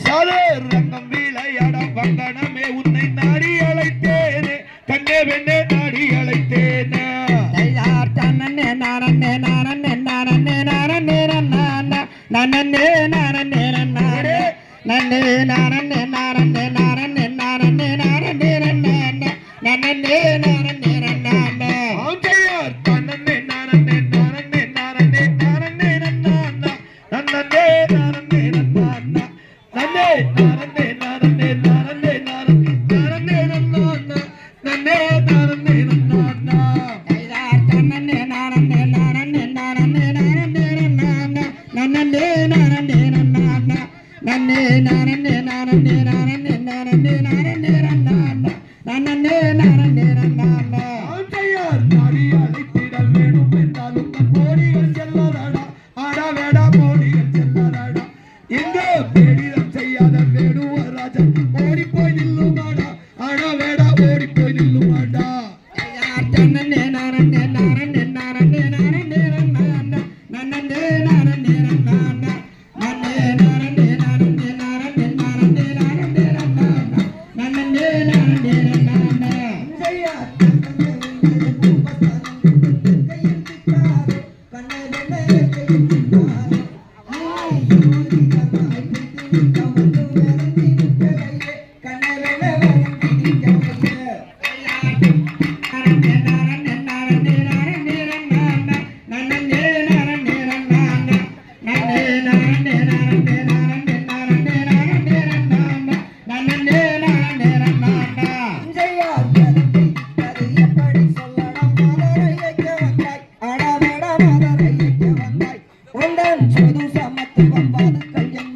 சதுரங்கம் விளையாடம் வங்கனமே உன்னை நாடி அழைத்தேனே கண்ணே வெண்ணே நாடி அழைத்தேனா? நானே நானே நானே நானே நானே நானே நானே இந்த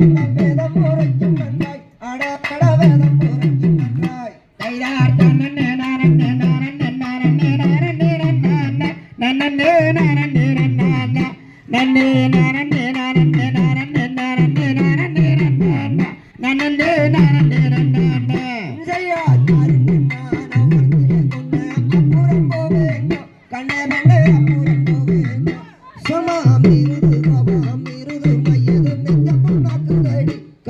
வேதம் உரைக்கும் நன்னாய் அடக்கட வேதம் உரைக்கும் நன்னாய் நன்னே நரண்டே நன்னா நன்னே நரண்டே நன்னா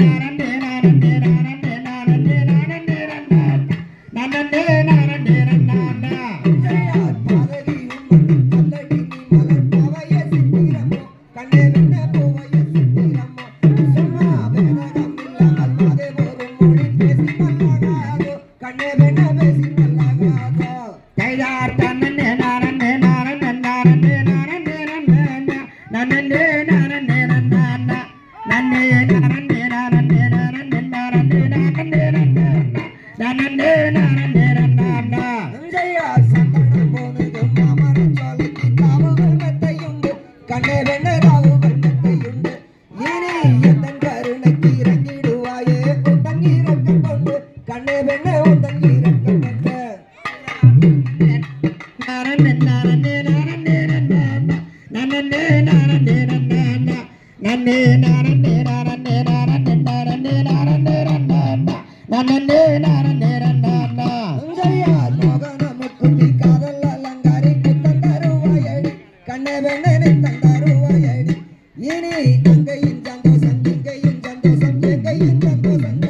நரண்டே கண்ணேரன கண்ணனை தந்தாருவாயடி இனி அங்கையின் சந்தோஷம் இங்கையின் சந்தோஷம் எங்கையின் சந்தோஷம்